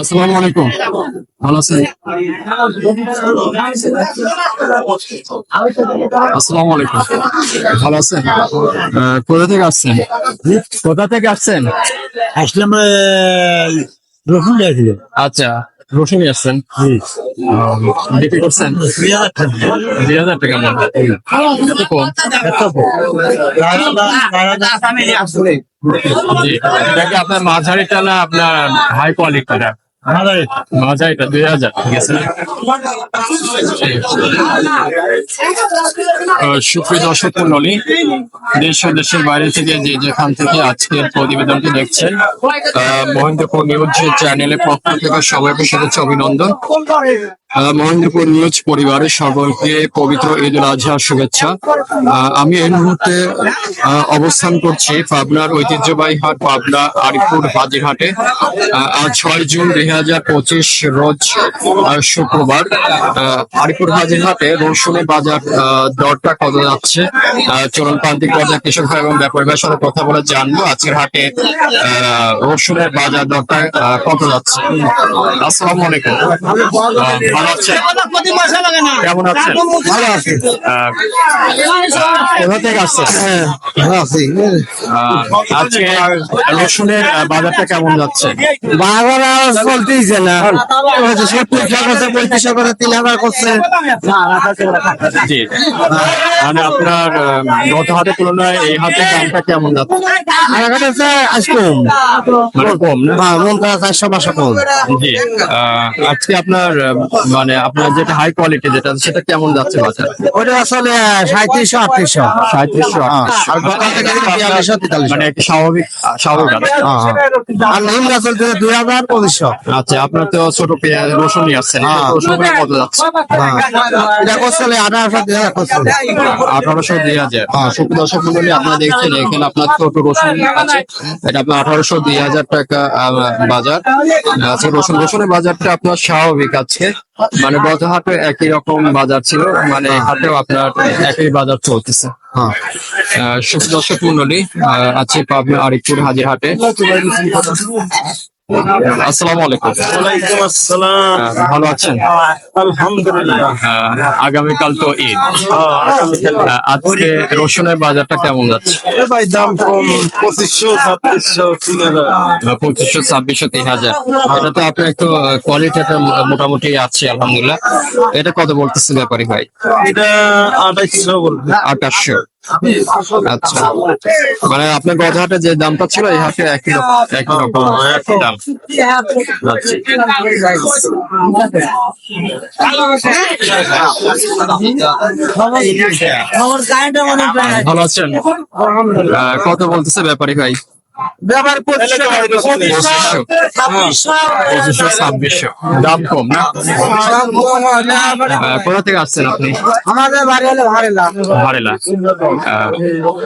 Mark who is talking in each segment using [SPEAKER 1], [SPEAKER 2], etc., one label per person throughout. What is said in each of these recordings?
[SPEAKER 1] আসসালামু আলাইকুম। ভালো আছেন? আসসালামু আলাইকুম। ভালো আছেন? কোথা থেকে আসছেন? কোথা থেকে আসছেন?
[SPEAKER 2] আসলাম রসুন
[SPEAKER 1] আচ্ছা। রসুন আসছেন। বিক্রি করছেন। দুই হাজার টাকা মন আপনার মাঝারিটা টানা আপনার হাই কোয়ালিটিটা মাঝারিটা দুই হাজার দেশ দেশের বাইরে থেকে যে যেখান থেকে আজকের প্রতিবেদনটি দেখছেন নিউজ চ্যানেলের পক্ষ থেকে সবাইকে শুভেচ্ছা, অভিনন্দন। মহেন্দ্রপুর নিউজ পরিবারের সকলকে পবিত্র ঈদ উল আজহার শুভেচ্ছা। আমি এই মুহূর্তে অবস্থান করছি পাবনার ঐতিহ্যবাহী হাট, পাবনা আরিপুর হাজিরহাটে আজ ছয় জুন দুই হাজার পঁচিশ রোজ শুক্রবার। আরিপুর হাজিরহাটে রসুনের বাজার দরটা কত যাচ্ছে? চলন প্রান্তিক পর্যায়ে কৃষক ভাই এবং ব্যাপারী ভাইয়ের সাথে কথা বলে জানব আজকের হাটে রসুনের বাজার দরটা কত যাচ্ছে। আসসালামু আলাইকুম। আছেন কেমন আছেন?
[SPEAKER 2] ভালো আছে।
[SPEAKER 1] কোথা থেকে
[SPEAKER 2] আসছে আছি
[SPEAKER 1] আহ, আজকে রসুনের বাজারটা কেমন যাচ্ছে?
[SPEAKER 2] বারবার আর চলতেইছে না। সত্তর করছে পঁয়ত্রিশ টাকা তিন হাজার করছে
[SPEAKER 1] জি। মানে আপনার গত হাটের তুলনায় এই হাটের দামটা কেমন যাচ্ছে?
[SPEAKER 2] আর একটা আজ কম।
[SPEAKER 1] মানে কম না?
[SPEAKER 2] হ্যাঁ চারশো পাঁচশো কম।
[SPEAKER 1] জি। আজকে আপনার মানে আপনার যেটা হাই কোয়ালিটি যেটা সেটা কেমন যাচ্ছে বাজার?
[SPEAKER 2] ওটা আসলে সাঁত্রিশশো আটত্রিশশো।
[SPEAKER 1] সাঁত্রিশশো মানে একটু স্বাভাবিক স্বাভাবিক
[SPEAKER 2] আর নিম্ন চলতেছে দুই হাজার পঁচিশশো।
[SPEAKER 1] আচ্ছা আপনার তো ছোট পেঁয়াজ রসুন নিয়ে আসছেন
[SPEAKER 2] হ্যাঁ।
[SPEAKER 1] কত যাচ্ছে।
[SPEAKER 2] এটা করছে আঠারোশো দুই হাজার
[SPEAKER 1] আঠারোশো দুই হাজার। সুপ্র দর্শক মন্ডলী আপনারা দেখছেন এখানে আপনার ছোট রসুন আছে। এটা আপনার আঠারোশো দুই হাজার টাকা আহ, বাজার। আছে রসুন রসুনের বাজারটা আপনার স্বাভাবিক আছে। মানে গত হাটে একই রকম বাজার ছিল মানে হাটেও আপনার একই বাজার চলতেছে।
[SPEAKER 2] হ্যাঁ।
[SPEAKER 1] দর্শক মন্ডলী আছে পাবনা হাজির হাটে আসসালামু আলাইকুম
[SPEAKER 3] ওয়ালাইকুম আসসালাম।
[SPEAKER 1] ভালো আছেন?
[SPEAKER 3] আলহামদুলিল্লাহ।
[SPEAKER 1] তো ঈদ। আহ, আজকে রসুনের বাজারটা কেমন যাচ্ছে?
[SPEAKER 3] ভাই দাম কম পঁচিশশো ছাব্বিশশো তিন হাজার
[SPEAKER 1] পঁচিশশো ছাব্বিশশো তিন হাজার এটা তো আপনার একটু কোয়ালিটিটা মোটামুটি আছে আলহামদুলিল্লাহ। এটা কত বলতেছে ব্যাপারী ভাই?
[SPEAKER 3] এটা আঠাইশশো বলবে।
[SPEAKER 1] আঠাশশো আচ্ছা। মানে আপনার কথা হাটে যে দামটা ছিল এই হাটে একই রকম একই রকম। দাম। ভালো আছেন। আহ, কত বলতেছে ব্যাপারী ভাই?
[SPEAKER 2] ব্যাপার পঁচিশশো
[SPEAKER 1] পঁচিশশো পঁচিশশো ছাব্বিশশো দাম কম না? কোথা থেকে আসছেন আপনি?
[SPEAKER 2] আমাদের বাড়ি হলে ভাড়ে
[SPEAKER 1] ভারেলা।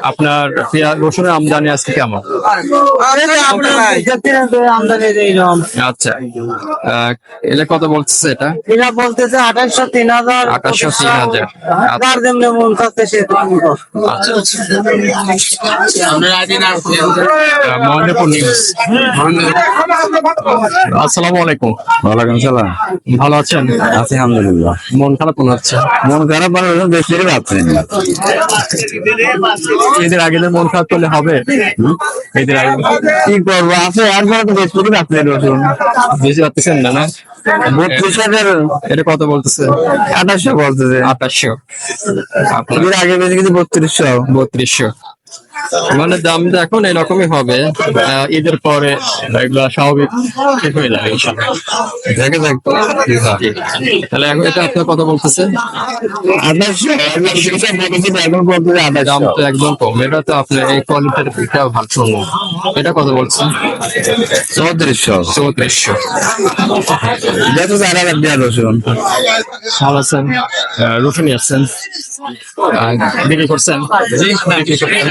[SPEAKER 1] আপনার পেঁয়াজ রসুনের আমদানি আজকে কেমন? আচ্ছা। আহ, এটা কত বলতেছে এটা?
[SPEAKER 2] বলতেছে আঠাশশো তিন হাজার।
[SPEAKER 1] আঠাশশো তিন হাজার। আচ্ছা। মহেন্দ্রপুর নিউজ আসসালামু আলাইকুম।
[SPEAKER 2] ওয়ালাইকুম সালাম।
[SPEAKER 1] ভালো আছেন?
[SPEAKER 2] আছি আলহামদুলিল্লাহ।
[SPEAKER 1] মন খারাপ মনে হচ্ছে?
[SPEAKER 2] মন খারাপ মানে বেশি ভাবছেন
[SPEAKER 1] এদের আগে মন খারাপ করলে হবে। এদের আগে
[SPEAKER 2] কি করব? আছে একবার তো বেশি ভাবছেন রসুন
[SPEAKER 1] বেশি পাচ্ছেন না না?
[SPEAKER 2] বত্রিশ হাজার
[SPEAKER 1] এটা কত বলতেছে?
[SPEAKER 2] আঠাশশো বলতেছে।
[SPEAKER 1] আঠাশশো।
[SPEAKER 2] এর আগে বেশি কিছু বত্রিশশো।
[SPEAKER 1] বত্রিশশো। মানে দামটা এখন এরকমই হবে। আহ, ঈদের পরে এগুলো স্বাভাবিক ঠিক হয়ে যাবে
[SPEAKER 2] দেখে দেখ
[SPEAKER 1] তাহলে এখন এটা আপনার কথা বলতেছে? দাম তো একদম কম। এটা তো আপনার এই কোয়ালিটির এটা ভালো এটা কত বলছেন
[SPEAKER 2] চৌত্রিশশো।
[SPEAKER 1] চৌত্রিশশো।
[SPEAKER 2] যত চার হাজার দেওয়া রসুন।
[SPEAKER 1] ভালো আছেন? আহ, রসুন আসছেন। বিক্রি করছেন? বিক্রি করছেন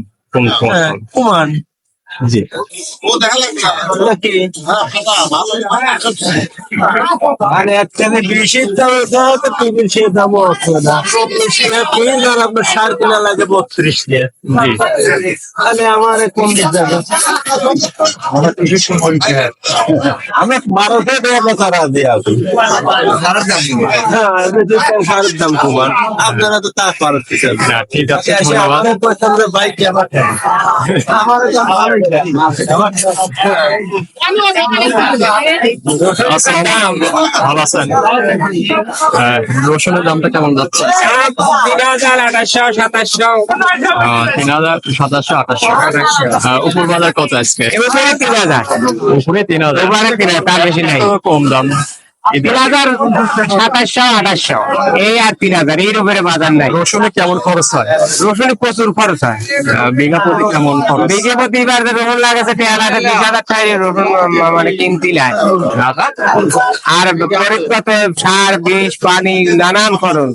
[SPEAKER 3] আর
[SPEAKER 1] বিষের দাম কম কম
[SPEAKER 3] হ্যাঁ, কমান
[SPEAKER 1] জি।
[SPEAKER 3] মানে একখানে বিশের দাম তো তিরিশের দামও আছে না তিন আর আপনার সার কিনা লাগে বত্রিশ দিয়ে
[SPEAKER 1] জি
[SPEAKER 3] আমার কম যাবে আমার আমি বারোশো টাকা তারা দিয়ে আসি। হ্যাঁ সারের দাম কমান আপনারা তো তা পারতেছেন।
[SPEAKER 1] না ঠিক আছে
[SPEAKER 3] পছন্দের বাইক আমার আমার ভালো
[SPEAKER 1] আছেন রসুনের দামটা কেমন যাচ্ছে
[SPEAKER 2] তিন হাজার। আঠাশশো সাতাশশো
[SPEAKER 1] তিন হাজার। সাতাশশো আঠাশশো উপর বাজার কত আজকে
[SPEAKER 2] তিন হাজার।
[SPEAKER 1] উপরে তিন হাজার
[SPEAKER 2] তার বেশি নাই।
[SPEAKER 1] কম দাম।
[SPEAKER 2] তিন হাজার সাতাশশো আঠাশশো। এই আর তিন হাজার উপরে বাজার নাই।
[SPEAKER 1] রসুনে কেমন খরচ হয়?
[SPEAKER 2] রসুন প্রচুর খরচ হয়।
[SPEAKER 1] বিঘা প্রতি কেমন খরচ?
[SPEAKER 2] বিঘে প্রতি এবার রসুন লাগাছে তেল আছে বিশ হাজার টাকা রসুন মানে কিনতে আর সার বিষ পানি নানান খরচ।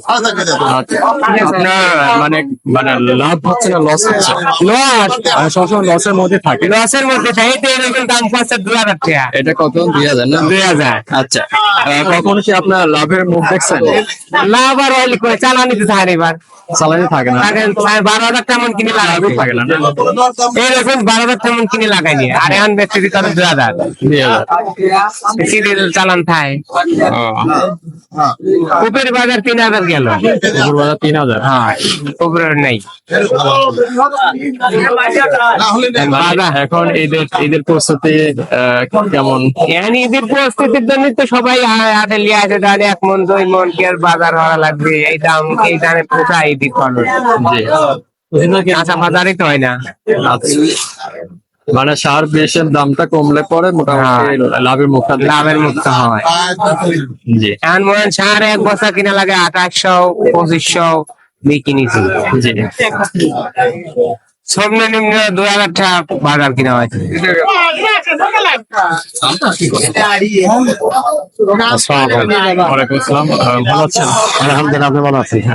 [SPEAKER 1] আচ্ছা। আপনার মানে মানে লাভ হচ্ছে না লস হচ্ছে?
[SPEAKER 2] লস
[SPEAKER 1] সবসময় লসের মধ্যে থাকে।
[SPEAKER 2] লসের মধ্যে এরকম দাম পড়ছে দু হাজার টাকা।
[SPEAKER 1] এটা কত? দুই হাজার না?
[SPEAKER 2] দুই হাজার।
[SPEAKER 1] আচ্ছা। কখনো কি আপনার লাভের মুখ দেখছেন?
[SPEAKER 2] আর অয়েল করে চালানিতে থাকে এবার।
[SPEAKER 1] স্যালারি থাকে না।
[SPEAKER 2] বারো হাজার তেমন কিনে লাগাবো
[SPEAKER 1] থাকে না। না?
[SPEAKER 2] এরকম বারো হাজার তেমন কিনে লাগাইনি আর এখন ব্যক্তি দিতে হবে দুই হাজার। সিরিয়াল চালান থাকে উপের বাজার তিন হাজার গেল।
[SPEAKER 1] উপর বাজার তিন হাজার।
[SPEAKER 2] হ্যাঁ উপরের নেই।
[SPEAKER 1] এখন ঈদের ঈদের প্রস্তুতি কেমন?
[SPEAKER 2] ঈদের প্রস্তুতির জন্য তো সবাই হা- হাতে লিয়ে আছে তাহলে এক মন দুই মন কি আর বাজার হওয়া লাগবে? এই দাম এই দামে পোষায় ঈদের কাঁচা বাজারই তো হয় না।
[SPEAKER 1] আচ্ছা। মানে সার বেশের দামটা কমলে পরে মোটামুটি লাভের মুখটা
[SPEAKER 2] লাভের মুক্ত হয়।
[SPEAKER 1] জি।
[SPEAKER 2] এখন মনে সার এক বছর কিনা লাগে আঠাশশো পঁচিশশো বিক্রি নিচ্ছি।
[SPEAKER 1] জি
[SPEAKER 2] সর্বনিম্ন দুই হাজার টাকা বাজার কিনা হয়েছে।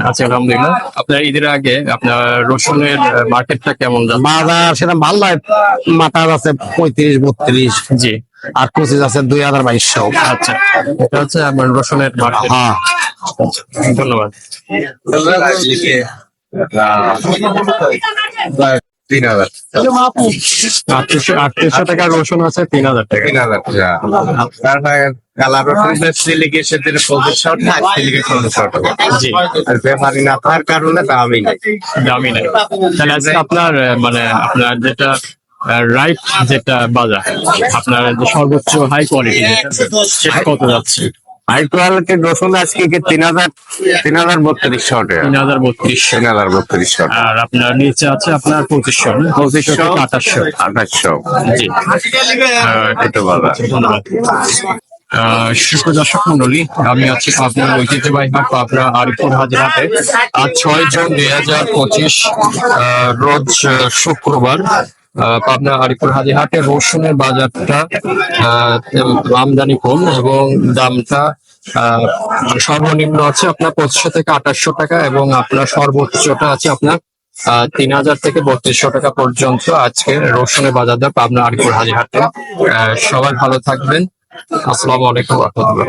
[SPEAKER 1] আচ্ছা আলহামদুলিল্লাহ আপনার ঈদের আগে আপনার রসুনের মার্কেটটা কেমন
[SPEAKER 3] বাজার সেটা ভালো নয়। মাথার আছে পঁয়ত্রিশ বত্রিশ।
[SPEAKER 1] জি।
[SPEAKER 3] আর পঁচিশ আছে দুই হাজার বাইশশো।
[SPEAKER 1] আচ্ছা। এটা হচ্ছে আমার রসুনের মার্কেট
[SPEAKER 3] হ্যাঁ।
[SPEAKER 1] ধন্যবাদ।
[SPEAKER 3] তিন হাজার
[SPEAKER 1] আটত্রিশশো আটত্রিশশো টাকা রসুন আছে তিন হাজার টাকা।
[SPEAKER 3] তিন হাজার টাকা কালার রসুনের
[SPEAKER 1] জি
[SPEAKER 3] আর ব্যাপারী না থাকার কারণে দামই নেই
[SPEAKER 1] দামি নাই তাহলে আজকে আপনার মানে আপনার যেটা রাইট যেটা বাজার আপনার যে সর্বোচ্চ হাই কোয়ালিটি যেটা সেটা কত যাচ্ছে?
[SPEAKER 2] রসুন আজকে কি তিন হাজার তিন হাজার বত্রিশশো
[SPEAKER 1] তিন হাজার বত্রিশশো
[SPEAKER 3] তিন হাজার বত্রিশশো
[SPEAKER 1] আর আপনার নিচে আছে আপনার পঁচিশশো পঁচিশশো থেকে আঠাশশো।
[SPEAKER 3] আঠাশশো।
[SPEAKER 1] জি।
[SPEAKER 3] এটা
[SPEAKER 1] ধন্যবাদ। আহ, সুপ্রিয় দর্শক মন্ডলী আমি আছি পাবনার ঐতিহ্যবাহী হাট পাবনা আরিফুর হাজরাতে আজ ছয় জুন দুই হাজার পঁচিশ রোজ শুক্রবার। পাবনা আরিফুর হাজি হাটে রসুনের বাজারটা আমদানি কম এবং দামটা সর্বনিম্ন আছে আপনার পঁচিশশো থেকে আঠাশশো টাকা এবং আপনার সর্বোচ্চটা আছে আপনার তিন হাজার থেকে বত্রিশশো টাকা পর্যন্ত আজকে রসুনের বাজার দর পাবনা আরিফুর হাজি হাটে। আহ, সবাই ভালো থাকবেন। আসসালামু আলাইকুম রহমতুল্লাহ।